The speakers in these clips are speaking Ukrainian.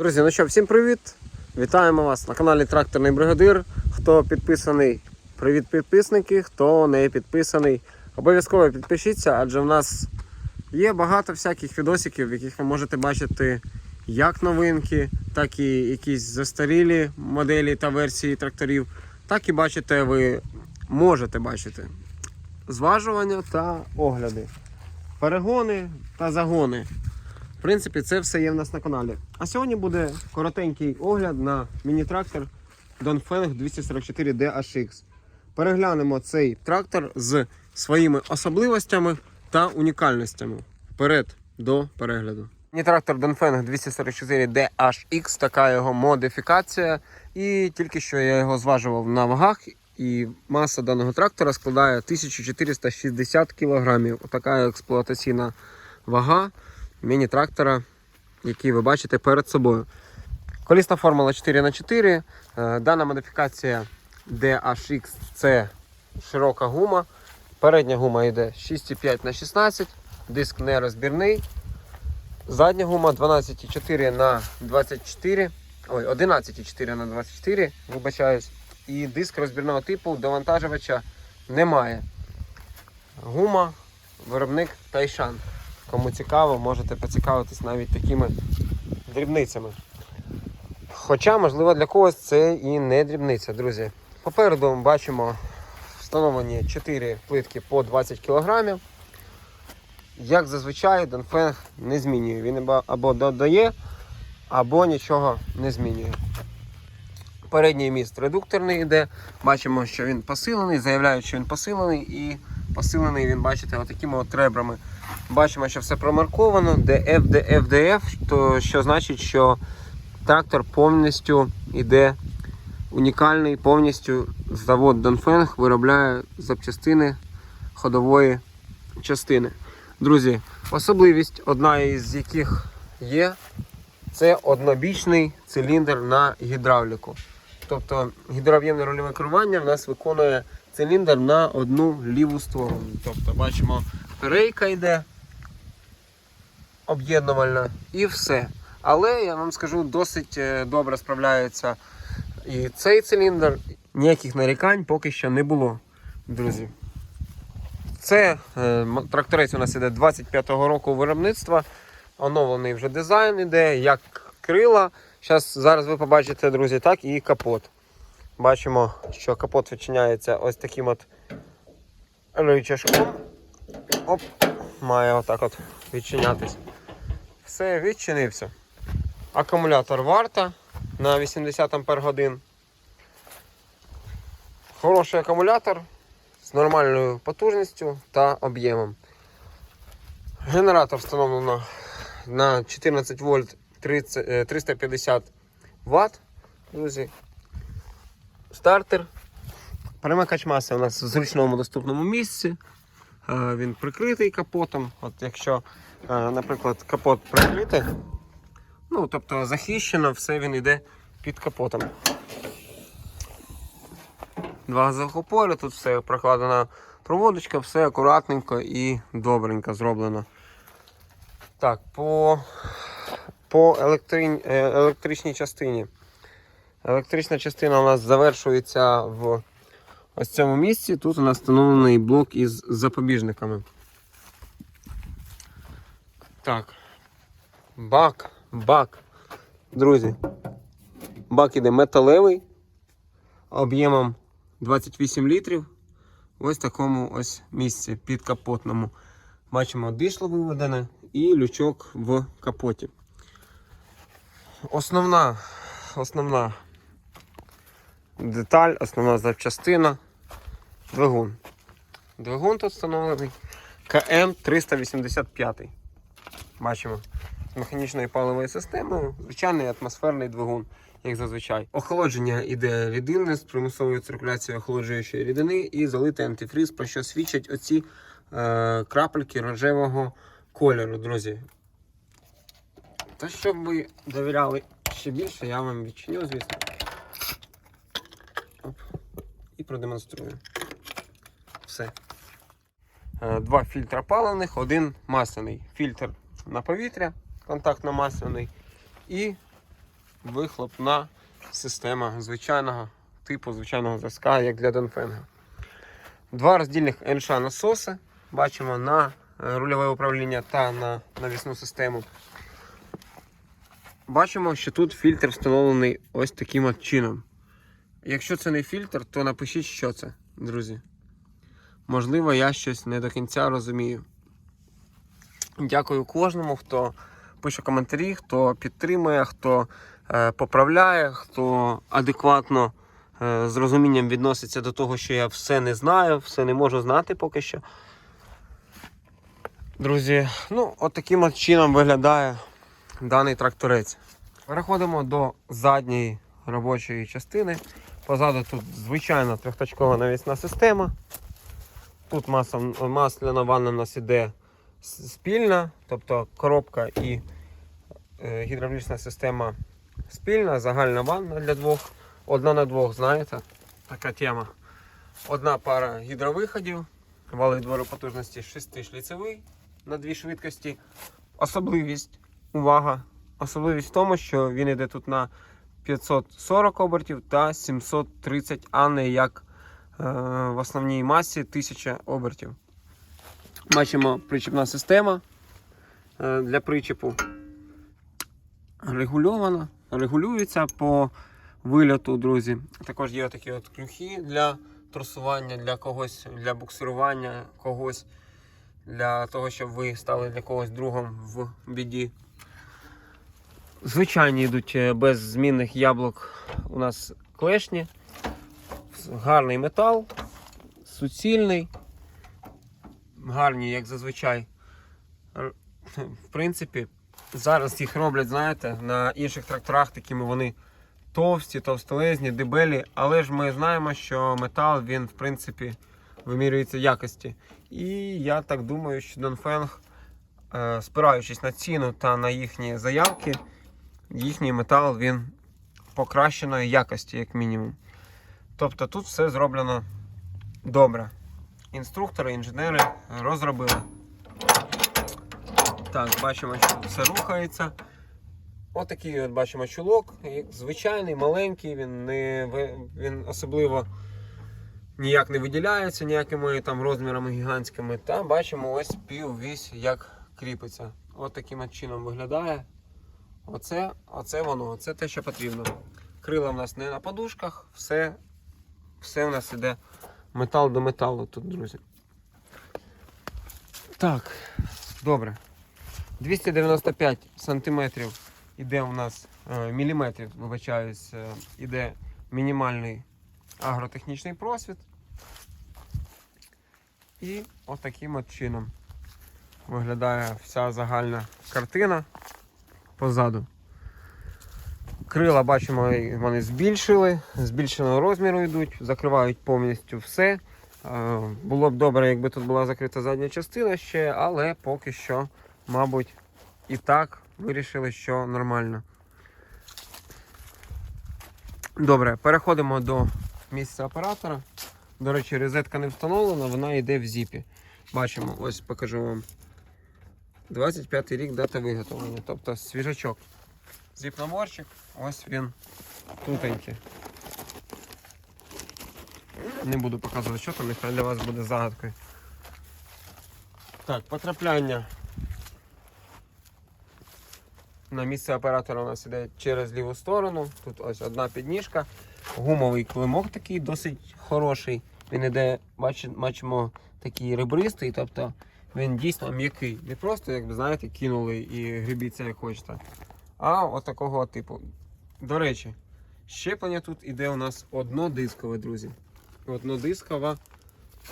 Друзі, ну що, всім привіт! Вітаємо вас на каналі Тракторний Бригадир. Хто підписаний, привіт підписники, хто не підписаний, обов'язково підпишіться, адже в нас є багато всяких відосиків, в яких ви можете бачити як новинки, так і якісь застарілі моделі та версії тракторів, так і бачите, ви можете бачити зважування та огляди, перегони та загони. В принципі, це все є в нас на каналі. А сьогодні буде коротенький огляд на міні-трактор Dongfeng 244 DHX. Переглянемо цей трактор з своїми особливостями та унікальностями. Вперед до перегляду. Міні-трактор Dongfeng 244 DHX, така його модифікація. І тільки що я його зважував на вагах. І маса даного трактора складає 1460 кг. Отака експлуатаційна вага міні-трактора, який ви бачите перед собою. Колісна формула 4х4. Е, Дана модифікація DHX це широка гума. Передня гума йде 6,5 на 16 диск нерозбірний. Задня гума 12,4 на 24. Ой, 11,4 на 24, вибачаюсь. І диск розбірного типу довантажувача немає. Гума, виробник Тайшан. Кому цікаво, можете поцікавитись навіть такими дрібницями. Хоча, можливо, для когось це і не дрібниця, друзі. Попереду ми бачимо встановлені 4 плитки по 20 кг. Як зазвичай, Донфенг не змінює. Він або- додає, або нічого не змінює. Передній міст редукторний йде. Бачимо, що він посилений, заявляють, що він посилений і посилений він, бачите, отакими от ребрами. Бачимо, що все промарковано, DF, DF, DF, то що значить, що трактор повністю йде унікальний, повністю завод Донфенг виробляє запчастини ходової частини. Друзі, особливість, одна із яких є, це однобічний циліндр на гідравліку. Тобто гідрооб'ємне рульове керування в нас виконує циліндр на одну ліву сторону. Тобто бачимо, рейка йде об'єднувальна і все. Але я вам скажу, досить е, добре справляється і цей циліндр. Ніяких нарікань поки що не було, друзі. Це е, тракторець у нас іде 25-го року виробництва. Оновлений вже дизайн іде, як крила. Щас, зараз ви побачите, друзі, так і капот. Бачимо, що капот відчиняється ось таким от рычажком. Оп, має отак от відчинятись. Все, відчинився. Акумулятор варта на 80 Ампер годин. Хороший акумулятор з нормальною потужністю та об'ємом. Генератор встановлено на 14 вольт 30, е, 350 Вт. Друзі. Стартер. Перемикач маси у нас в зручному доступному місці. Е, Він прикритий капотом. От якщо, е, наприклад, капот прикритий, ну, тобто захищено, все він йде під капотом. Два газових опори, тут все прокладена проводочка, все акуратненько і добренько зроблено. Так, по, по електрин, е, електричній частині. Електрична частина у нас завершується в ось цьому місці. Тут у нас встановлений блок із запобіжниками. Так. Бак, бак. Друзі. Бак іде металевий об'ємом 28 літрів. Ось такому ось місці підкапотному. Бачимо дишло виведене і лючок в капоті. Основна, основна деталь, основна запчастина двигун. Двигун тут встановлений КМ 385. Бачимо з механічною паливою системою, звичайний атмосферний двигун, як зазвичай. Охолодження іде рідини з примусовою циркуляцією охолоджуючої рідини і залитий антифріз, про що свідчать оці е, крапельки рожевого кольору, друзі. Та щоб ви довіряли ще більше, я вам відчиню, звісно. Оп. І продемонструю. Все. Е, Два фільтра паливних, один масляний. Фільтр на повітря, контактно-масляний, і вихлопна система звичайного типу, звичайного зразка, як для Донфенга. Два роздільних НШ насоси бачимо на е, рульове управління та на навісну систему. Бачимо, що тут фільтр встановлений ось таким от чином. Якщо це не фільтр, то напишіть, що це, друзі. Можливо, я щось не до кінця розумію. Дякую кожному, хто пише коментарі, хто підтримує, хто е, поправляє, хто адекватно е, з розумінням відноситься до того, що я все не знаю, все не можу знати поки що. Друзі, ну, от таким от чином виглядає даний тракторець. Переходимо до задньої робочої частини. Позаду тут звичайна трьохточкова навісна система. Тут маса, масляна ванна у нас іде спільна, тобто коробка і е, гідравлічна система спільна, загальна ванна для двох. Одна на двох, знаєте, така тема. Одна пара гідровиходів, вали двору потужності 6 шліцевий на дві швидкості. Особливість, увага, особливість в тому, що він йде тут на 540 обертів та 730, а не як в основній масі 1000 обертів. Бачимо причепна система е, для причепу. Регульована, регулюється по вильоту, друзі. Також є такі от крюхи для трусування, для когось, для буксирування когось, для того, щоб ви стали для когось другом в біді. Звичайні йдуть е, без змінних яблук у нас клешні. Гарний метал, суцільний гарні, як зазвичай. В принципі, зараз їх роблять, знаєте, на інших тракторах такими вони товсті, товстолезні, дебелі, але ж ми знаємо, що метал він, в принципі, вимірюється якості. І я так думаю, що Донфенг, е, спираючись на ціну та на їхні заявки, їхній метал він покращеної якості, як мінімум. Тобто тут все зроблено добре інструктори, інженери розробили. Так, бачимо, що все рухається. Отакий от бачимо чулок. Звичайний, маленький, він не він особливо ніяк не виділяється ніякими там розмірами гігантськими. Та бачимо ось піввісь, як кріпиться. От таким чином виглядає. Оце, оце воно, це те, що потрібно. Крила в нас не на подушках, все, все у нас іде метал до металу тут, друзі. Так, добре. 295 сантиметрів іде у нас е, міліметрів, вибачаюсь, е, іде мінімальний агротехнічний просвіт. І отаким от чином виглядає вся загальна картина позаду. Крила бачимо, вони збільшили, збільшеного розміру йдуть, закривають повністю все. Е, Було б добре, якби тут була закрита задня частина ще, але поки що, мабуть, і так вирішили, що нормально. Добре, переходимо до місця оператора. До речі, розетка не встановлена, вона йде в зіпі. Бачимо, ось покажу вам. 25 рік дата виготовлення, тобто свіжачок. Зіп-наборчик, ось він тутенький. Не буду показувати, що там, нехай для вас буде загадкою. Так, потрапляння на місце оператора у нас іде через ліву сторону. Тут ось одна підніжка. Гумовий климок такий досить хороший. Він іде, бачимо, такий ребристий, тобто він дійсно м'який. Не просто, як ви знаєте, кинули і грібіться як хочете. А от такого типу. До речі, щеплення тут іде у нас однодискове, друзі. Однодискова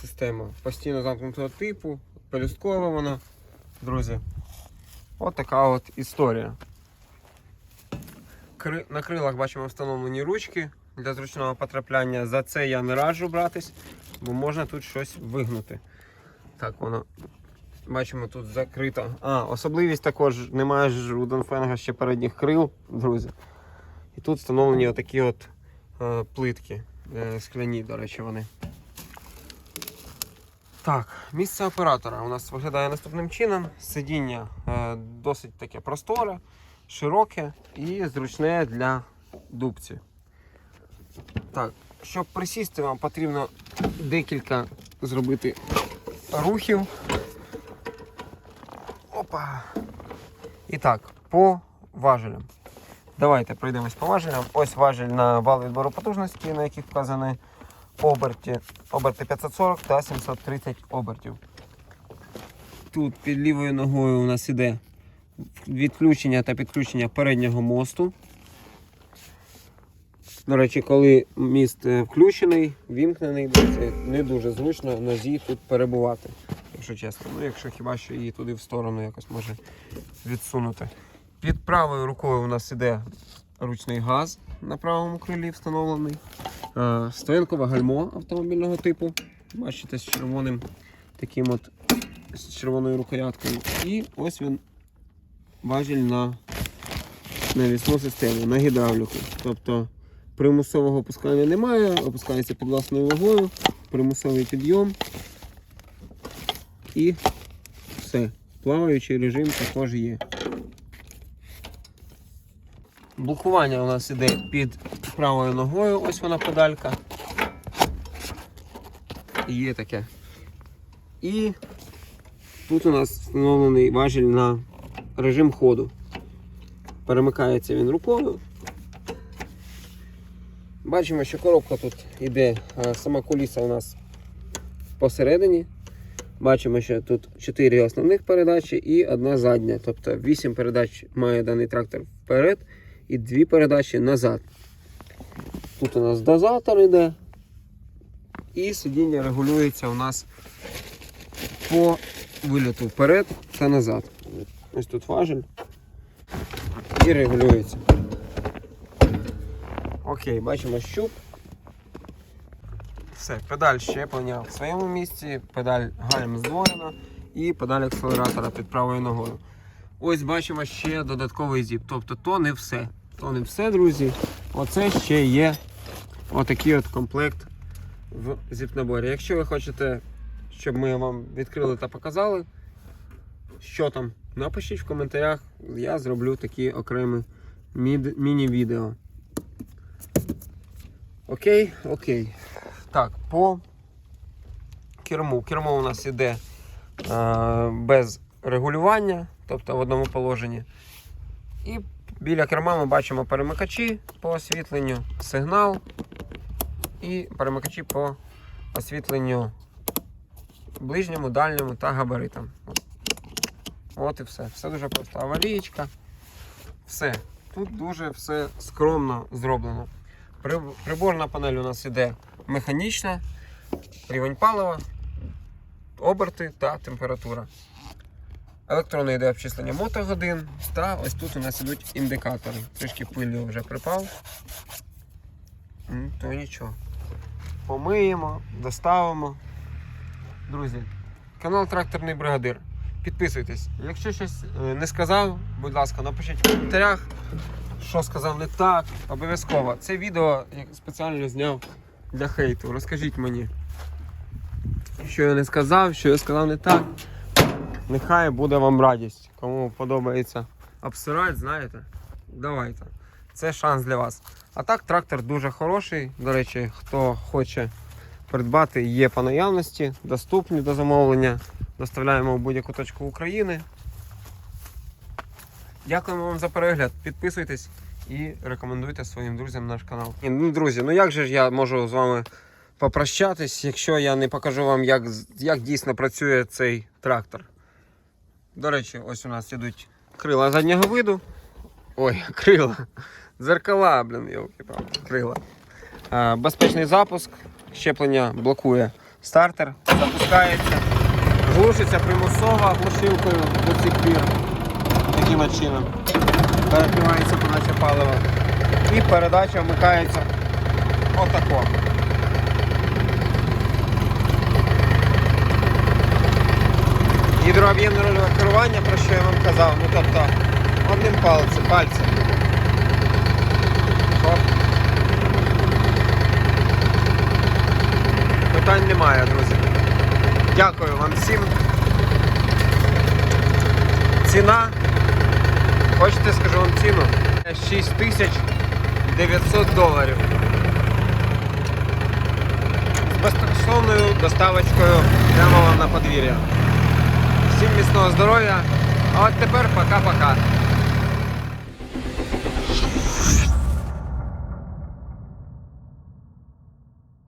система. Постійно замкнутого типу, пелюсткова вона. Друзі. От така от історія. На крилах бачимо встановлені ручки для зручного потрапляння. За це я не раджу братись, бо можна тут щось вигнути. Так, воно. Бачимо, тут закрито. А, особливість також немає ж у Донфенга ще передніх крил, друзі. І тут встановлені отакі от е, плитки. Е, скляні, до речі, вони. Так, місце оператора у нас виглядає наступним чином. Сидіння е, досить таке просторе, широке і зручне для дубці. Так, щоб присісти, вам потрібно декілька зробити рухів. Опа. І так, по важелям. Давайте пройдемось по важелям. Ось важель на вал відбору потужності, на яких вказані оберті, оберти 540 та 730 обертів. Тут під лівою ногою у нас іде відключення та підключення переднього мосту. До речі, коли міст е, включений, вімкнений, це не дуже зручно нозі тут перебувати, якщо чесно. Ну, якщо хіба що її туди в сторону якось може відсунути. Під правою рукою у нас іде ручний газ на правому крилі встановлений. Е, Стоянкове гальмо автомобільного типу. Бачите, з червоним таким от з червоною рукояткою. І ось він важіль на навісну систему, на гідравліку. Тобто примусового опускання немає, опускається під власною вагою, примусовий підйом і все. Плаваючий режим також є. Блокування у нас іде під правою ногою, ось вона педалька. Є таке. І тут у нас встановлений важіль на режим ходу. Перемикається він рукою. Бачимо, що коробка тут йде, сама куліса у нас посередині. Бачимо, що тут 4 основних передачі і одна задня. Тобто 8 передач має даний трактор вперед і 2 передачі назад. Тут у нас дозатор йде. І сидіння регулюється у нас по виліту вперед та назад. Ось тут важель і регулюється. Окей, бачимо щуп. Все, педаль щеплення в своєму місці, педаль гальм здвоєна і педаль акселератора під правою ногою. Ось бачимо ще додатковий зіп. Тобто то не все. То не все, друзі. Оце ще є отакий от комплект в зіп-наборі. Якщо ви хочете, щоб ми вам відкрили та показали, що там, напишіть в коментарях, я зроблю такі окремі міні-відео. Окей, окей. Так, по керму. Кермо у нас іде е, без регулювання, тобто в одному положенні. І біля керма ми бачимо перемикачі по освітленню, сигнал і перемикачі по освітленню ближньому, дальньому та габаритам. От. І все. Все дуже просто. Аварійка. Все. Тут дуже все скромно зроблено. Приборна панель у нас іде механічна, рівень палива, оберти та температура. Електронне йде обчислення мотогодин, та ось тут у нас ідуть індикатори. Трішки пилю вже припав. То нічого. Помиємо, доставимо. Друзі, канал Тракторний Бригадир. Підписуйтесь. Якщо щось е, не сказав, будь ласка, напишіть в коментарях, що сказав не так. Обов'язково. Це відео я спеціально зняв для хейту. Розкажіть мені, що я не сказав, що я сказав не так. Нехай буде вам радість. Кому подобається обсирати, знаєте, давайте. Це шанс для вас. А так, трактор дуже хороший. До речі, хто хоче придбати, є по наявності, доступні до замовлення. Доставляємо в будь-яку точку України. Дякуємо вам за перегляд. Підписуйтесь і рекомендуйте своїм друзям наш канал. Ну, друзі, ну як же ж я можу з вами попрощатись, якщо я не покажу вам, як, як дійсно працює цей трактор. До речі, ось у нас ідуть крила заднього виду. Ой, крила. Дзеркала, блін, йолки крила. Е, Безпечний запуск, щеплення блокує стартер, запускається, глушиться примусово глушилкою до цих пір. Таким чином. Перекривається подача палива. І передача вмикається отако. Гідрооб'ємне рульове керування, про що я вам казав, ну тобто одним пальцем, пальцем. Хоп. Питань немає, друзі. Дякую вам всім. Ціна Хочете, скажу вам ціну? 6900 доларів. З безкоштовною доставочкою прямо вам на подвір'я. Всім міцного здоров'я. А от тепер пока-пока.